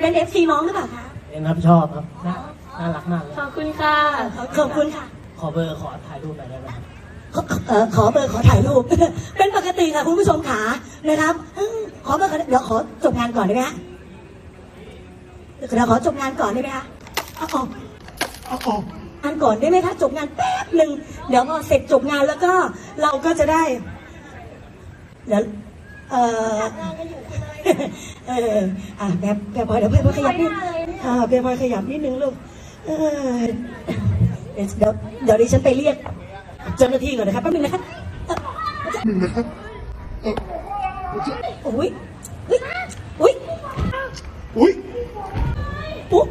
เป็นเอฟซีน้องหรือเปล่าคะเอ็นครับชอบครับน่าน่ารักมากเลยขอบคุณค่ะ ขอบคุณค่ะ ขอเบอร์ขอถ่ายรูปหน่อยได้ไหมครับขอเอ่อขอเบอร์ขอถ่ายรูป เป็นปกติค่ะคุณผู้ชมขานะครับอืมขอเบอร์ขอเดี๋ยวขอจบงานก่อนได้ไหมฮะเดี๋ยวขอจบงานก่อนได้ไหมคะเอาเอาเอาเอาอันก่อนได้ไหมคะจบงานแป๊บหนึ่งเดี๋ยวพอเสร็จจบงานแล้วก็เราก็จะได้ เดี๋ยวเออ เอออะแบบแบบพลอยเดี๋ยวเพื่อนพลอยขยับนิดอ่าแบบพลอยขยับนิดนึงลูกเออเดี๋ยวเดี๋ยวเดี๋ยวดิฉันไปเรียกเจ้าหน้าที่ก่อนนะครับแป๊บนึงนะครับหนึ่งนะครับอุ้ยอุ้ยอุ้ยอุ้ยอุ๊ย